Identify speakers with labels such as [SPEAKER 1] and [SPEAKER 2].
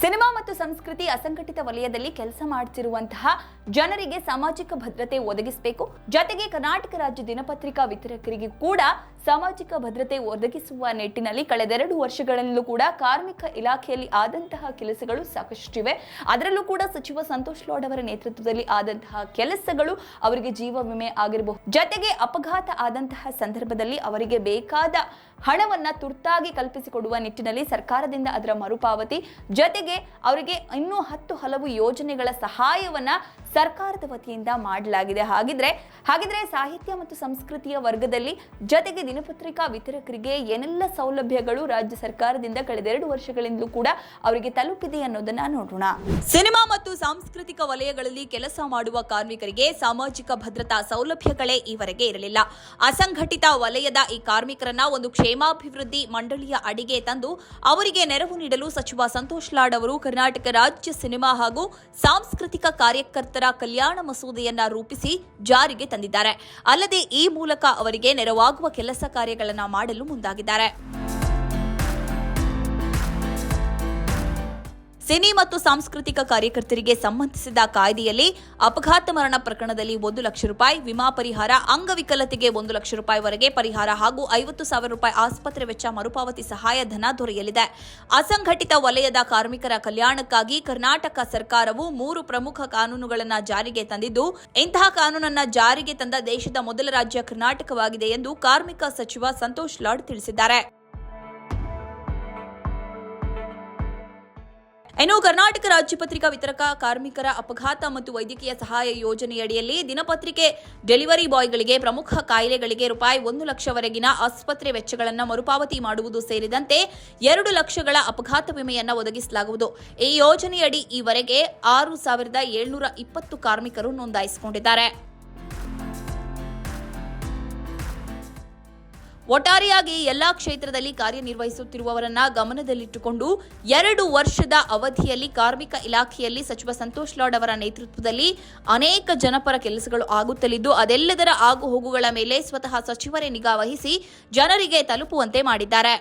[SPEAKER 1] Cinema ಮತ್ತು ಸಂಸ್ಕೃತಿ ಅಸಂಘಟಿತ ವಲಯದಲ್ಲಿ ಕೆಲಸ ಮಾಡುತ್ತಿರುವಂತಹ ಜನರಿಗೆ ಸಾಮಾಜಿಕ ಭದ್ರತೆ ಒದಗಿಸಬೇಕು. ಜೊತೆಗೆ ಕರ್ನಾಟಕ ರಾಜ್ಯ ದಿನಪತ್ರಿಕಾ ವಿತರಕರಿಗೆ ಕೂಡ ಸಾಮಾಜಿಕ ಭದ್ರತೆ ಒದಗಿಸುವ ನಿಟ್ಟಿನಲ್ಲಿ ಕಳೆದೆರಡು ವರ್ಷಗಳಲ್ಲೂ ಕೂಡ ಕಾರ್ಮಿಕ ಇಲಾಖೆಯಲ್ಲಿ ಆದಂತಹ ಕೆಲಸಗಳು ಸಾಕಷ್ಟಿವೆ ಅದರಲ್ಲೂ ಕೂಡ ಸಚಿವ ಸಂತೋಷ್ ಲಾಡ್ ಅವರ ನೇತೃತ್ವದಲ್ಲಿ ಆದಂತಹ ಕೆಲಸಗಳು ಅವರಿಗೆ ಜೀವ ವಿಮೆ ಆಗಿರಬಹುದು. ಜೊತೆಗೆ ಅಪಘಾತ ಆದಂತಹ ಸಂದರ್ಭದಲ್ಲಿ ಅವರಿಗೆ ಬೇಕಾದ ಹಣವನ್ನ ತುರ್ತಾಗಿ ಕಲ್ಪಿಸಿಕೊಡುವ ನಿಟ್ಟಿನಲ್ಲಿ ಸರ್ಕಾರದಿಂದ ಅದರ ಮರುಪಾವತಿ ಜೊತೆಗೆ ಅವರಿಗೆ ಇನ್ನೂ ಹತ್ತು ಹಲವು ಯೋಜನೆಗಳ ಸಹಾಯವನ್ನ ಸರ್ಕಾರದ ವತಿಯಿಂದ ಮಾಡಲಾಗಿದೆ. ಹಾಗಿದ್ರೆ ಹಾಗಿದ್ರೆ ಸಾಹಿತ್ಯ ಮತ್ತು ಸಂಸ್ಕೃತಿಯ ವರ್ಗದಲ್ಲಿ ಜೊತೆಗೆ ದಿನಪತ್ರಿಕಾ ವಿತರಕರಿಗೆ ಏನೆಲ್ಲ ಸೌಲಭ್ಯಗಳು ರಾಜ್ಯ ಸರ್ಕಾರದಿಂದ ಕಳೆದೆರಡು ವರ್ಷಗಳಿಂದಲೂ ಕೂಡ ಅವರಿಗೆ ತಲುಪಿದೆ ಅನ್ನೋದನ್ನ ನೋಡೋಣ. ಸಿನಿಮಾ ಮತ್ತು ಸಾಂಸ್ಕೃತಿಕ ವಲಯಗಳಲ್ಲಿ ಕೆಲಸ ಮಾಡುವ ಕಾರ್ಮಿಕರಿಗೆ ಸಾಮಾಜಿಕ ಭದ್ರತಾ ಸೌಲಭ್ಯಗಳೇ ಈವರೆಗೆ ಇರಲಿಲ್ಲ. ಅಸಂಘಟಿತ ವಲಯದ ಈ ಕಾರ್ಮಿಕರನ್ನ ಒಂದು ಕ್ಷೇಮಾಭಿವೃದ್ಧಿ ಮಂಡಳಿಯ ಅಡಿಗೆ ತಂದು ಅವರಿಗೆ ನೆರವು ನೀಡಲು ಸಚಿವ ಸಂತೋಷ್ ಲಾಡ್ ಅವರು ಕರ್ನಾಟಕ ರಾಜ್ಯ ಸಿನಿಮಾ ಹಾಗೂ ಸಾಂಸ್ಕೃತಿಕ ಕಾರ್ಯಕರ್ತರ ಕಲ್ಯಾಣ ಮಸೂದೆಯನ್ನ ರೂಪಿಸಿ ಜಾರಿಗೆ ತಂದಿದ್ದಾರೆ. ಅಲ್ಲದೆ ಈ ಮೂಲಕ ಅವರಿಗೆ ನೆರವಾಗುವ ಕೆಲಸ ಕಾರ್ಯಗಳನ್ನು ಮಾಡಲು ಮುಂದಾಗಿದ್ದಾರೆ. ಸಿನಿ ಮತ್ತು ಸಾಂಸ್ಕೃತಿಕ ಕಾರ್ಯಕರ್ತರಿಗೆ ಸಂಬಂಧಿಸಿದ ಕಾಯ್ದೆಯಲ್ಲಿ ಅಪಘಾತ ಮರಣ ಪ್ರಕರಣದಲ್ಲಿ ಒಂದು ಲಕ್ಷ ರೂಪಾಯಿ, ವಿಮಾ ಪರಿಹಾರ, ಅಂಗವಿಕಲತೆಗೆ ಒಂದು ಲಕ್ಷ ರೂಪಾಯಿವರೆಗೆ ಪರಿಹಾರ ಹಾಗೂ ಐವತ್ತು ಸಾವಿರ ರೂಪಾಯಿ ಆಸ್ಪತ್ರೆ ವೆಚ್ಚ, ಮರುಪಾವತಿ ಸಹಾಯಧನ ದೊರೆಯಲಿದೆ. ಅಸಂಘಟಿತ ವಲಯದ ಕಾರ್ಮಿಕರ ಕಲ್ಯಾಣಕ್ಕಾಗಿ ಕರ್ನಾಟಕ ಸರ್ಕಾರವು ಮೂರು ಪ್ರಮುಖ ಕಾನೂನುಗಳನ್ನು ಜಾರಿಗೆ ತಂದಿದ್ದು, ಇಂತಹ ಕಾನೂನನ್ನು ಜಾರಿಗೆ ತಂದ ದೇಶದ ಮೊದಲ ರಾಜ್ಯ ಕರ್ನಾಟಕವಾಗಿದೆ ಎಂದು ಕಾರ್ಮಿಕ ಸಚಿವ ಸಂತೋಷ್ ಲಾಡ್ ತಿಳಿಸಿದ್ದಾರೆ. ಇನ್ನು ಕರ್ನಾಟಕ ರಾಜ್ಯ ಪತ್ರಿಕಾ ವಿತರಕ ಕಾರ್ಮಿಕರ ಅಪಘಾತ ಮತ್ತು ವೈದ್ಯಕೀಯ ಸಹಾಯ ಯೋಜನೆಯಡಿಯಲ್ಲಿ ದಿನಪತ್ರಿಕೆ ಡೆಲಿವರಿ ಬಾಯ್ಗಳಿಗೆ ಪ್ರಮುಖ ಕಾಯಿಲೆಗಳಿಗೆ ರೂಪಾಯಿ ಒಂದು ಲಕ್ಷವರೆಗಿನ ಆಸ್ಪತ್ರೆ ವೆಚ್ಚಗಳನ್ನು ಮರುಪಾವತಿ ಮಾಡುವುದು ಸೇರಿದಂತೆ ಎರಡು ಲಕ್ಷಗಳ ಅಪಘಾತ ವಿಮೆಯನ್ನು ಒದಗಿಸಲಾಗುವುದು. ಈ ಯೋಜನೆಯಡಿ ಈವರೆಗೆ ಆರು ಸಾವಿರದ ಏಳ್ನೂರ ಇಪ್ಪತ್ತು ಕಾರ್ಮಿಕರು ನೋಂದಾಯಿಸಿಕೊಂಡಿದ್ದಾರೆ. ಒಟ್ಟಾರೆಯಾಗಿ ಎಲ್ಲಾ ಕ್ಷೇತ್ರದಲ್ಲಿ ಕಾರ್ಯನಿರ್ವಹಿಸುತ್ತಿರುವವರನ್ನ ಗಮನದಲ್ಲಿಟ್ಟುಕೊಂಡು ಎರಡು ವರ್ಷದ ಅವಧಿಯಲ್ಲಿ ಕಾರ್ಮಿಕ ಇಲಾಖೆಯಲ್ಲಿ ಸಚಿವ ಸಂತೋಷ್ ಲಾಡ್ ಅವರ ನೇತೃತ್ವದಲ್ಲಿ ಅನೇಕ ಜನಪರ ಕೆಲಸಗಳು ಆಗುತ್ತಲಿದ್ದು, ಅದೆಲ್ಲದರ ಆಗುಹೋಗುಗಳ ಮೇಲೆ ಸ್ವತಃ ಸಚಿವರೇ ನಿಗಾ ವಹಿಸಿ ಜನರಿಗೆ ತಲುಪುವಂತೆ ಮಾಡಿದ್ದಾರೆ.